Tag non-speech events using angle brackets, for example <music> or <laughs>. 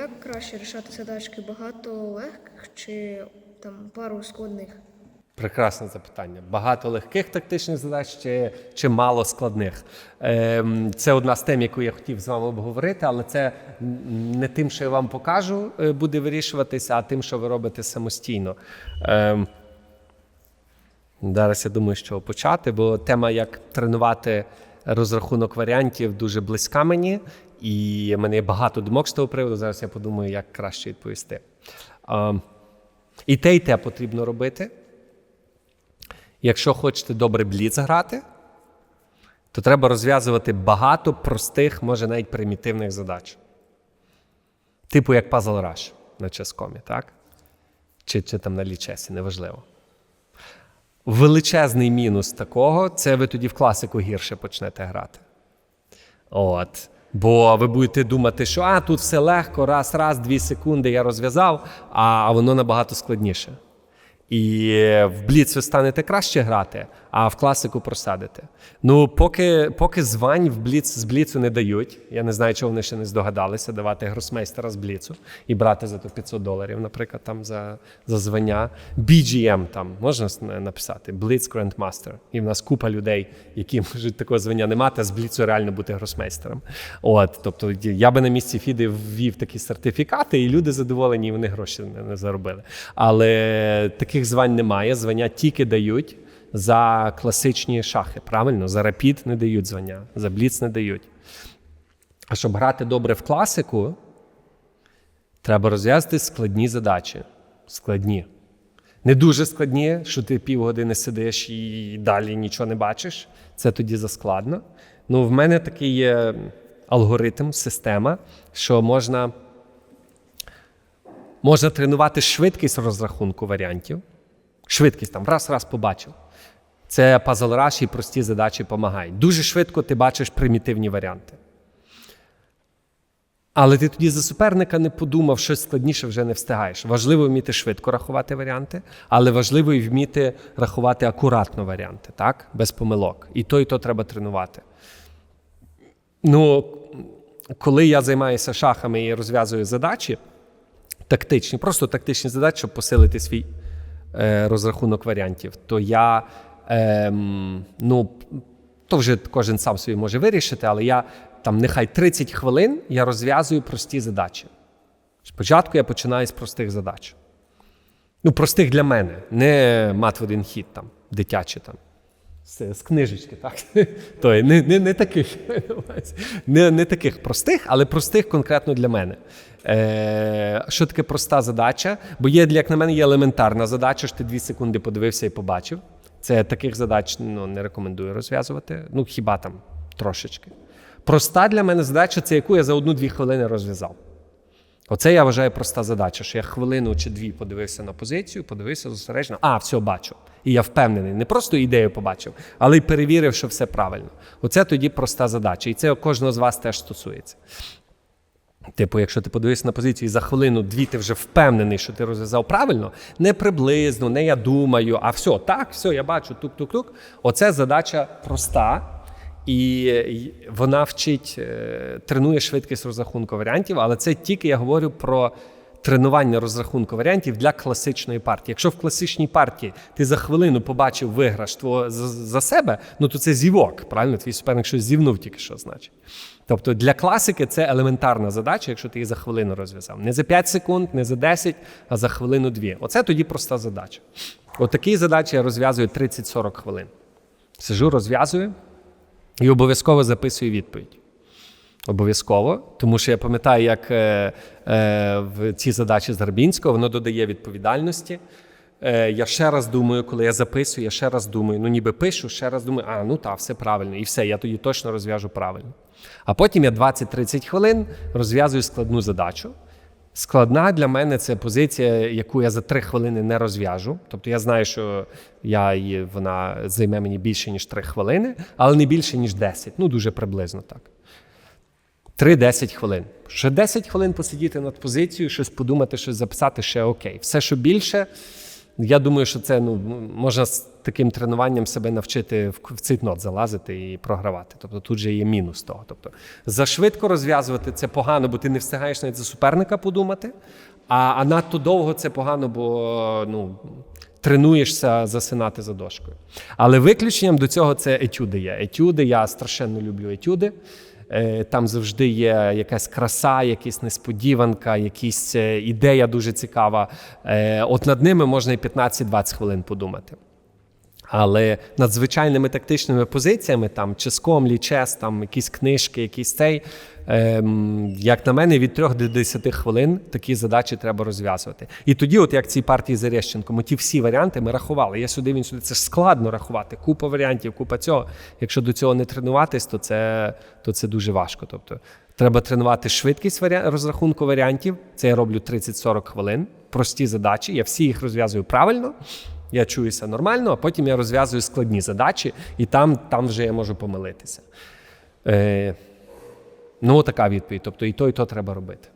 як краще рішати задачки? Багато легких чи там пару складних? Прекрасне запитання. Багато легких тактичних задач чи, чи мало складних. Ем, це одна з тем, яку я хотів з вами обговорити, але це не тим, що я вам покажу, е, буде вирішуватися, а тим, що ви робите самостійно. Ем, зараз я думаю, чого почати, бо тема, як тренувати розрахунок варіантів, дуже близька мені, і в мене є багато думок з того приводу. Зараз я подумаю, як краще відповісти. І те, і те потрібно робити. Якщо хочете добре бліц грати, то треба розв'язувати багато простих, може навіть примітивних задач. Типу як Puzzle Rush на ческомі, так? Чи, чи там на лічесі, неважливо. Величезний мінус такого це ви тоді в класику гірше почнете грати. От. Бо ви будете думати, що а, тут все легко, раз, раз, дві секунди я розв'язав, а, воно набагато складніше. І в бліц ви станете краще грати, а в класику просадите. Ну, поки, поки звань в бліц з бліцу не дають. Я не знаю, чого вони ще не здогадалися давати гросмейстера з бліцу і брати за то 500 доларів, наприклад, там за, за звання. BGM там можна написати Blitz Grandmaster. І в нас купа людей, які <laughs> можуть такого звання не мати, а з бліцу реально бути гросмейстером. От, тобто, я би на місці Фіди ввів такі сертифікати, і люди задоволені, і вони гроші не заробили. Але таких звань немає. Звання тільки дають за класичні шахи. Правильно, за рапід не дають звання, за бліц не дають. А щоб грати добре в класику, треба розв'язати складні задачі. Складні. Не дуже складні, що ти півгодини сидиш і далі нічого не бачиш. Це тоді заскладно. Ну, в мене такий є алгоритм, система, що можна, можна тренувати швидкість розрахунку варіантів. Швидкість там раз-раз побачив. Це Puzzle Rush і прості задачі допомагають. Дуже швидко ти бачиш примітивні варіанти. Але ти тоді за суперника не подумав, щось складніше вже не встигаєш. Важливо вміти швидко рахувати варіанти, але важливо і вміти рахувати акуратно варіанти, так? без помилок. І то, і то треба тренувати. Ну, коли я займаюся шахами і розв'язую задачі, тактичні, просто тактичні задачі, щоб посилити свій е, розрахунок варіантів, то я ем, ну, то вже кожен сам собі може вирішити, але я там нехай 30 хвилин я розв'язую прості задачі. Спочатку я починаю з простих задач. Ну, простих для мене, не мат в один хід, там, дитячі там. З, з книжечки, так? <laughs> Той, не, не, не таких <laughs> не, не таких простих, але простих конкретно для мене. Е, що таке проста задача? Бо є, як на мене, є елементарна задача, що ти дві секунди подивився і побачив. Це таких задач ну, не рекомендую розв'язувати. Ну, хіба там трошечки. Проста для мене задача це яку я за одну-дві хвилини розв'язав. Оце я вважаю проста задача, що я хвилину чи дві подивився на позицію, подивився зосереджено, а, все бачу. І я впевнений, не просто ідею побачив, але й перевірив, що все правильно. Оце тоді проста задача. І це кожного з вас теж стосується. Типу, якщо ти подивишся на позицію і за хвилину-дві ти вже впевнений, що ти розв'язав правильно, не приблизно, не я думаю, а все, так, все, я бачу, тук-тук-тук. Оце задача проста. І вона вчить, е, тренує швидкість розрахунку варіантів, але це тільки я говорю про тренування розрахунку варіантів для класичної партії. Якщо в класичній партії ти за хвилину побачив виграш твого за, себе, ну то це зівок, правильно? Твій суперник щось зівнув тільки що значить. Тобто для класики це елементарна задача, якщо ти її за хвилину розв'язав. Не за 5 секунд, не за 10, а за хвилину-дві. Оце тоді проста задача. Отакі задачі я розв'язую 30-40 хвилин. Сижу, розв'язую і обов'язково записую відповідь. Обов'язково, тому що я пам'ятаю, як е, е, в ці задачі з Гарбінського воно додає відповідальності. Е, я ще раз думаю, коли я записую, я ще раз думаю, ну ніби пишу, ще раз думаю, а ну так, все правильно, і все, я тоді точно розв'яжу правильно. А потім я 20-30 хвилин розв'язую складну задачу. Складна для мене це позиція, яку я за 3 хвилини не розв'яжу. Тобто я знаю, що я її, вона займе мені більше, ніж 3 хвилини, але не більше, ніж 10. Ну, дуже приблизно так. 3-10 хвилин. Ще 10 хвилин посидіти над позицією, щось подумати, щось записати, ще окей. Все, що більше, я думаю, що це ну, можна с- таким тренуванням себе навчити в цитнот залазити і програвати. Тобто тут же є мінус того. Тобто зашвидко розв'язувати це погано, бо ти не встигаєш навіть за суперника подумати. А, а надто довго це погано, бо ну, тренуєшся засинати за дошкою. Але виключенням до цього це етюди є. Етюди, я страшенно люблю етюди. Е, Там завжди є якась краса, якась несподіванка, якась е, ідея дуже цікава. Е, От над ними можна і 15-20 хвилин подумати. Але над звичайними тактичними позиціями, там ческом, лічес, там якісь книжки, якісь цей, ем, як на мене, від 3 до 10 хвилин такі задачі треба розв'язувати. І тоді, от як цій партії з Арещенко, ми ті всі варіанти ми рахували. Я сюди, він сюди. Це ж складно рахувати. Купа варіантів, купа цього. Якщо до цього не тренуватись, то це, то це дуже важко. Тобто, треба тренувати швидкість розрахунку варіантів. Це я роблю 30-40 хвилин. Прості задачі. Я всі їх розв'язую правильно. Я чуюся нормально, а потім я розв'язую складні задачі, і там, там вже я можу помилитися. Е, ну, така відповідь. Тобто і то, і то треба робити.